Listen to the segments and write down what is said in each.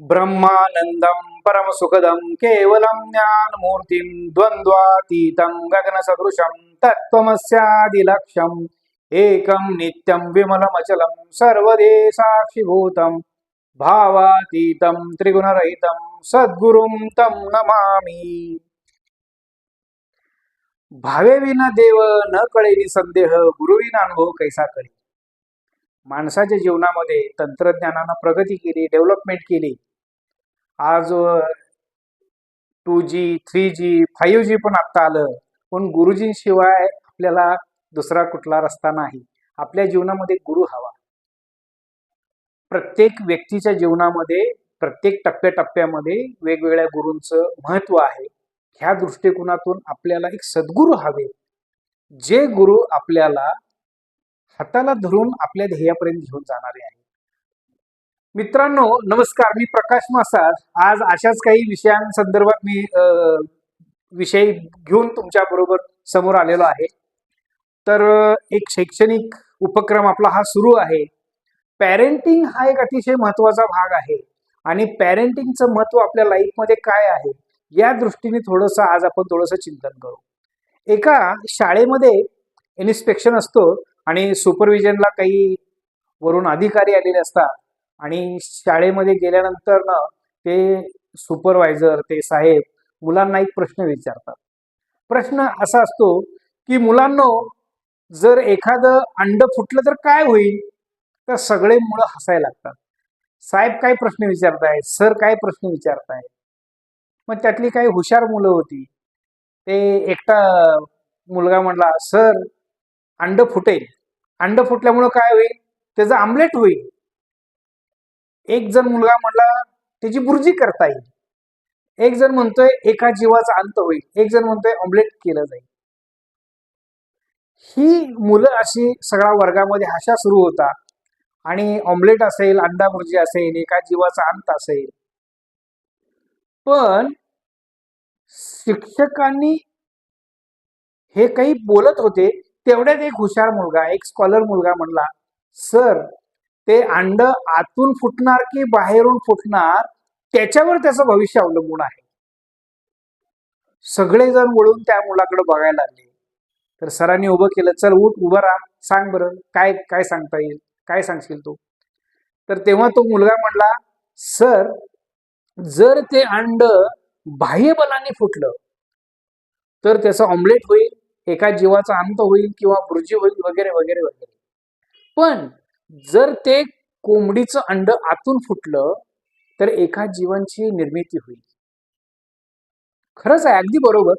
ब्रह्मानन्दं परमसुखदं केवलं ज्ञानमूर्तिं द्वन्द्वातीतं गगनसदृशं तत्त्वमस्यादिलक्ष्यम्। एकं नित्यं विमलमचलं सर्वदे साक्षिभूतं भावातीतं त्रिगुणरहितं सद्गुरुं तं नमामि। भावे विना देव न कळे संदेह गुरुविना अनुभव कैसा कळे माणसाच्या जीवनामध्ये तंत्रज्ञानानं प्रगती केली डेव्हलपमेंट केली आज two G three G five G पण आत्ता आलं. पण गुरुजींशिवाय आपल्याला दुसरा कुठला रस्ता नाही. आपल्या जीवनामध्ये गुरु हवा. प्रत्येक व्यक्तीच्या जीवनामध्ये प्रत्येक टप्प्याटप्प्यामध्ये वेगवेगळ्या गुरूंचं महत्त्व आहे. ह्या दृष्टिकोनातून आपल्याला एक सद्गुरू हवे. जे गुरु आपल्याला हाताला धरून आपल्या ध्येयापर्यंत घेऊन जाणारे आहे मित्रांनो नमस्कार. मी प्रकाश मासाज आज अशाच काही विषयांसंदर्भात मी विषय घेऊन तुमच्या बरोबर समोर आलेलो आहे. तर एक शैक्षणिक उपक्रम आपला हा सुरू आहे. पॅरेंटिंग हा एक अतिशय महत्त्वाचा भाग आहे. आणि पॅरेंटिंगचं महत्त्व आपल्या लाईफमध्ये काय आहे या दृष्टीने थोडंसं आज आपण थोडंसं चिंतन करू. एका शाळेमध्ये इन्स्पेक्शन असतो आणि सुपरविजनला काही वरून अधिकारी आलेले असतात. आणि शाळेमध्ये गेल्यानंतर ना ते सुपरवायझर ते साहेब मुलांना एक प्रश्न विचारतात. प्रश्न असा असतो की मुलांनो जर एखादं अंड फुटलं तर काय होईल? तर सगळे मुलं हसायला लागतात. साहेब काय प्रश्न विचारतायत सर काय प्रश्न विचारतायत मग त्यातली काही हुशार मुलं होती. ते एकटा मुलगा म्हणला सर अंड फुटेल. अंड फुटल्यामुळं काय होईल? त्याचं आमलेट होईल. एक जण मुलगा म्हणला त्याची बुर्जी करता येईल एक जण म्हणतोय एका जीवाचा अंत होईल. एक जण म्हणतोय ऑमलेट केलं जाईल. ही मुलं अशी सगळ्या वर्गामध्ये हाशा सुरू होता. आणि ऑमलेट असेल अंडा बुर्जी असेल एका जीवाचा अंत असेल. पण शिक्षकांनी हे काही बोलत होते तेवढ्यात एक हुशार मुलगा एक स्कॉलर मुलगा म्हणला सर ते अंड आतून फुटणार की बाहेरून फुटणार त्याच्यावर त्याचं भविष्य अवलंबून आहे. सगळेजण वळून त्या मुलाकडे बघायला लागले. तर सरांनी उभं केलं चल उठ उभं राहा सांग बरं काय काय सांगता येईल काय सांगशील तू? तर तेव्हा तो मुलगा म्हणला सर जर ते अंड बाह्यबलाने फुटलं तर त्याचं ऑमलेट होईल एका जीवाचा अंत होईल किंवा भुर्जी होईल वगैरे वगैरे वगैरे. पण जर ते कोंबडीचं अंड आतून फुटलं तर एका जीवांची निर्मिती होईल. खरंच आहे अगदी बरोबर.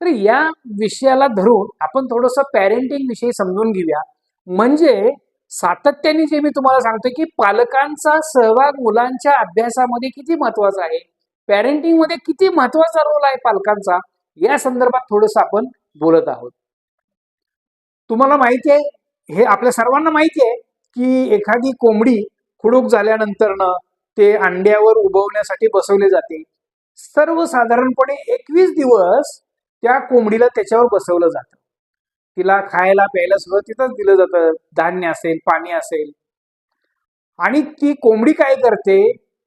तर या विषयाला धरून आपण थोडंसं पॅरेंटिंग विषयी समजून घेऊया. म्हणजे सातत्याने जे मी तुम्हाला सांगतोय की पालकांचा सहभाग मुलांच्या अभ्यासामध्ये किती महत्त्वाचा आहे? पॅरेंटिंगमध्ये किती महत्त्वाचा रोल आहे पालकांचा? या संदर्भात थोडंसं आपण बोलत आहोत. तुम्हाला माहिती आहे हे आपल्या सर्वांना माहिती आहे की एखादी कोंबडी खुडूक झाल्यानंतर ते अंड्यावर उभवण्यासाठी बसवले जाते. सर्वसाधारणपणे एकवीस दिवस त्या कोंबडीला त्याच्यावर बसवलं जातं. तिला खायला प्यायला सगळं तिथंच दिलं जातं. धान्य असेल पाणी असेल. आणि ती कोंबडी काय करते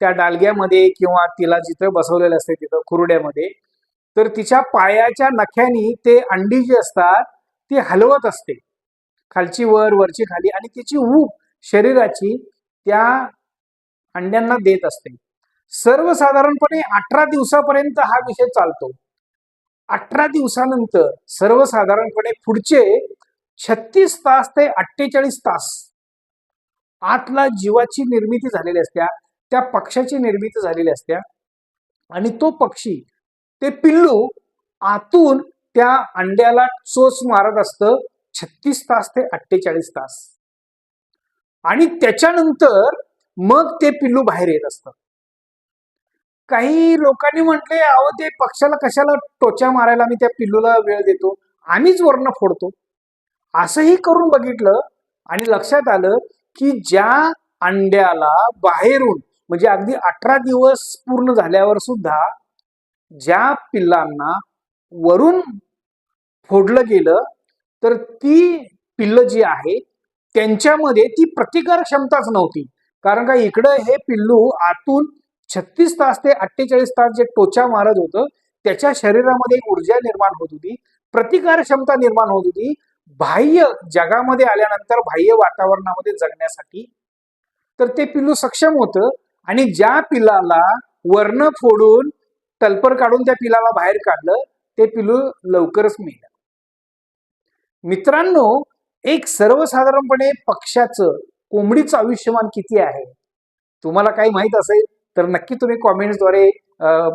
त्या डालग्यामध्ये किंवा तिला जिथं बसवलेलं असते तिथं खुरड्यामध्ये तर तिच्या पायाच्या नख्यानी ते अंडी जी असतात ती हलवत असते. खालची वर वरची खाली आणि तिची ऊब शरीराची त्या अंड्यांना देत असते. सर्वसाधारणपणे अठरा दिवसापर्यंत हा विषय चालतो. अठरा दिवसानंतर सर्वसाधारणपणे पुढचे छत्तीस तास ते अठ्ठेचाळीस तास आतला जीवाची निर्मिती झालेली असत्या त्या पक्षाची निर्मिती झालेली असत्या आणि तो पक्षी ते पिल्लू आतून त्या अंड्याला चोच मारत असतं. छत्तीस तास ते अठ्ठेचाळीस तास. आणि त्याच्यानंतर मग ते पिल्लू बाहेर येत असतात काही लोकांनी म्हटले अहो ते पक्षाला कशाला टोच्या मारायला मी त्या पिल्लूला वेळ देतो? आम्हीच वर्ण फोडतो. असंही करून बघितलं आणि लक्षात आलं की ज्या अंड्याला बाहेरून म्हणजे अगदी अठरा दिवस पूर्ण झाल्यावर सुद्धा ज्या पिल्लांना वरून फोडलं गेलं तर ती पिल्ल जी आहे त्यांच्यामध्ये ती प्रतिकार क्षमताच नव्हती. कारण का इकडं हे पिल्लू आतून छत्तीस तास ते अठ्ठेचाळीस तास जे टोचा मारत होतं त्याच्या शरीरामध्ये एक ऊर्जा निर्माण होत होती प्रतिकार क्षमता निर्माण होत होती. बाह्य जगामध्ये आल्यानंतर बाह्य वातावरणामध्ये जगण्यासाठी. तर ते पिल्लू सक्षम होतं आणि ज्या पिल्लाला वर्ण फोडून तलपर काढून त्या पिलाला बाहेर काढलं ते पिल्लू लवकरच मिळलं मित्रांनो एक सर्वसाधारणपणे पक्षाचं कोंबडीचं आयुष्यमान किती आहे? तुम्हाला काही माहीत असेल तर नक्की तुम्ही कॉमेंट्सद्वारे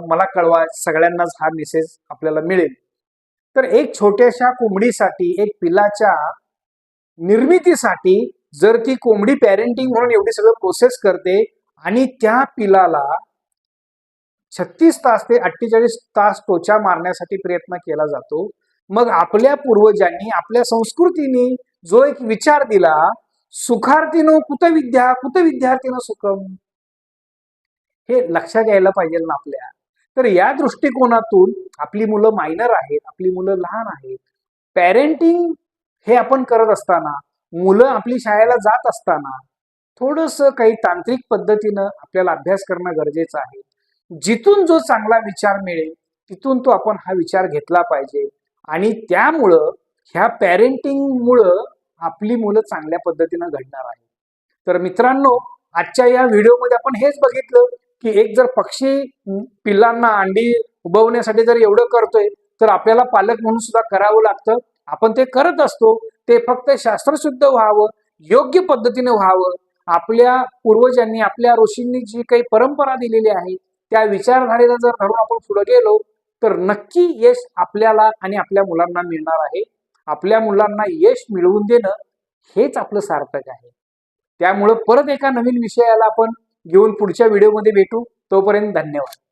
मला कळवा सगळ्यांनाच हा मेसेज आपल्याला मिळेल. तर एक छोट्याशा कोंबडीसाठी एक पिलाच्या निर्मितीसाठी जर ती कोंबडी पॅरेंटिंग म्हणून एवढी सगळं प्रोसेस करते आणि त्या पिलाला छत्तीस तास ते अठ्ठेचाळीस तास टोचा मारण्यासाठी प्रयत्न केला जातो मग आपल्या पूर्वजांनी आपल्या संस्कृतीने जो एक विचार दिला सुखार्थीनं कुत विद्या कुत विद्यार्थीनं सुखम. हे लक्षात यायला पाहिजे ना आपल्या. तर या दृष्टिकोनातून आपली मुलं मायनर आहेत आपली मुलं लहान आहेत. पॅरेंटिंग हे आपण करत असताना मुलं आपली शाळेला जात असताना थोडस काही तांत्रिक पद्धतीनं आपल्याला अभ्यास करणं गरजेचं आहे. जिथून जो चांगला विचार मिळेल तिथून तो आपण हा विचार घेतला पाहिजे. आणि त्यामुळं ह्या पॅरेंटिंगमुळं आपली मुलं चांगल्या पद्धतीनं घडणार आहे तर मित्रांनो आजच्या या व्हिडिओमध्ये आपण हेच बघितलं की एक जर पक्षी पिल्लांना अंडी उभवण्यासाठी जर एवढं करतोय तर आपल्याला पालक म्हणून सुद्धा करावं लागतं. आपण ते करत असतो ते फक्त शास्त्रशुद्ध व्हावं योग्य पद्धतीने व्हावं. आपल्या पूर्वजांनी आपल्या ऋषींनी जी काही परंपरा दिलेली आहे त्या विचारधारेला जर धरून आपण पुढे गेलो तर नक्की यश आपल्याला आणि आपल्या मुलांना मिळणार आहे. आपल्या मुलांना यश मिळवून देणं हेच आपलं सार्थक आहे. त्यामुळं परत एका नवीन विषयाला आपण घेऊन पुढच्या व्हिडिओमध्ये भेटू. तोपर्यंत धन्यवाद.